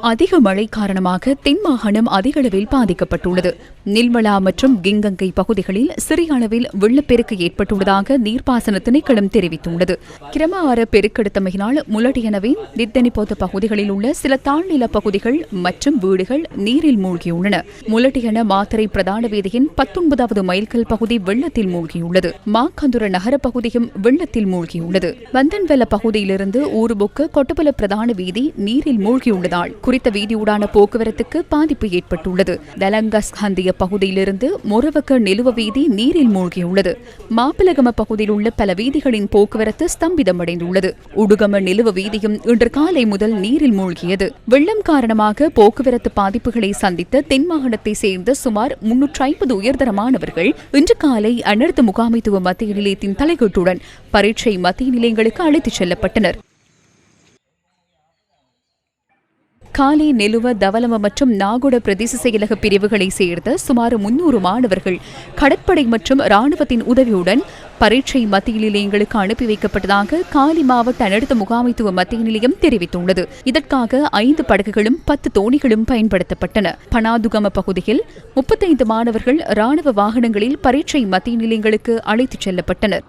அதிக மழை காரணமாக தென் மாகாணம் அதிக அளவில் பாதிக்கப்பட்டுள்ளது. நில்மலா மற்றும் கிங்கங்கை பகுதிகளில் சிறிய அளவில் வெள்ளப்பெருக்கு ஏற்பட்டுள்ளதாக நீர்ப்பாசன திணைக்களம் தெரிவித்துள்ளது. கிரம ஆற பெருக்கெடுத்தமையினால் முலடியனவே நித்தனிப்போத்த பகுதிகளில் உள்ள சில தாழ்நில பகுதிகள் மற்றும் வீடுகள் நீரில் மூழ்கியுள்ளன. முலடியன மாத்தரை பிரதான வீதியின் பத்தொன்பதாவது மைல்கல் பகுதி வெள்ளத்தில் மூழ்கியுள்ளது. மாக்கந்துர நகர பகுதியும் வெள்ளத்தில் மூழ்கியுள்ளது. வந்தன்வெல பகுதியிலிருந்து ஊருபுக்கு கொட்டபல பிரதான வீதி நீரில் மூழ்கியுள்ளதால் குறித்த வீதியூடான போக்குவரத்துக்கு பாதிப்பு ஏற்பட்டுள்ளது. தலங்கஸ் ஹந்திய பகுதியிலிருந்து மொரவக்க நிலுவ வீதி நீரில் மூழ்கியுள்ளது. மாப்பிளகம பகுதியில் உள்ள பல வீதிகளின் போக்குவரத்து ஸ்தம்பிதமடைந்துள்ளது. உடுகம நிலுவ வீதியும் இன்று காலை முதல் நீரில் மூழ்கியது. வெள்ளம் காரணமாக போக்குவரத்து பாதிப்புகளை சந்தித்த தென் மாகாணத்தை சேர்ந்த சுமார் முன்னூற்றி ஐம்பது உயர்தர மாணவர்கள் இன்று காலை அனர்த்த முகாமைத்துவ மத்திய நிலையத்தின் தலைகட்டுடன் பரீட்சை மத்திய நிலையங்களுக்கு அழைத்துச் செல்லப்பட்டனர். காலி நெலுவ தவலம மற்றும் நாகோட பிரதேச செயலக பிரிவுகளை சேர்ந்த சுமார் முன்னூறு மாணவர்கள் கடற்படை மற்றும் ராணுவத்தின் உதவியுடன் பரீட்சை மத்திய நிலையங்களுக்கு அனுப்பி வைக்கப்பட்டதாக காலி மாவட்ட அனர்த்த முகாமைத்துவ மத்திய நிலையம் தெரிவித்துள்ளது. இதற்காக ஐந்து படகுகளும் பத்து தோணிகளும் பயன்படுத்தப்பட்டன. பனாதுகம பகுதியில் முப்பத்தைந்து மாணவர்கள் ராணுவ வாகனங்களில் பரீட்சை மத்திய நிலையங்களுக்கு அழைத்துச் செல்லப்பட்டனர்.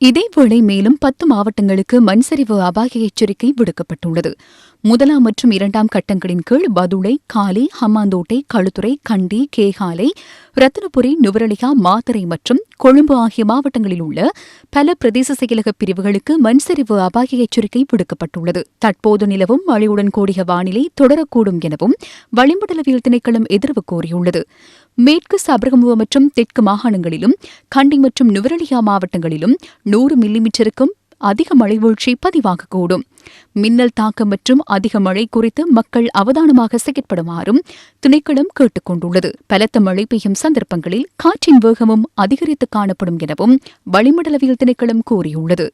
இதேவேளை மேலும் பத்து மாவட்டங்களுக்கு மண்சரிவு அபாய எச்சரிக்கை விடுக்கப்பட்டுள்ளது. முதலாம் மற்றும் இரண்டாம் கட்டங்களின் கீழ் பதுளை காலி ஹம்மாந்தோட்டை களுத்துறை கண்டி கேகாலை ரத்தினபுரி நுவரலிகா மாத்தரை மற்றும் கொழும்பு ஆகிய மாவட்டங்களில் உள்ள பல பிரதேச செயலக பிரிவுகளுக்கு மண்சரிவு அபாய எச்சரிக்கை விடுக்கப்பட்டுள்ளது. தற்போது நிலவும் மழையுடன் கூடிய வானிலை தொடரக்கூடும் எனவும் வளிமண்டலவியல் திணைக்களம் எதிர்வு கோரியுள்ளது மேற்கு சபரகமுவ மற்றும் தெற்கு மாகாணங்களிலும் கண்டி மற்றும் நுவரலியா மாவட்டங்களிலும் நூறு மில்லிமீட்டருக்கும் அதிக மழை வீழ்ச்சி பதிவாகக்கூடும். மின்னல் தாக்கம் மற்றும் அதிக மழை குறித்து மக்கள் அவதானமாக செயற்படுமாறும் திணைக்களம் கேட்டுக் கொண்டுள்ளது பலத்த மழை பெய்யும் சந்தர்ப்பங்களில் காற்றின் வேகமும் அதிகரித்து காணப்படும் எனவும் வளிமண்டலவியல் திணைக்களம் கூறியுள்ளது.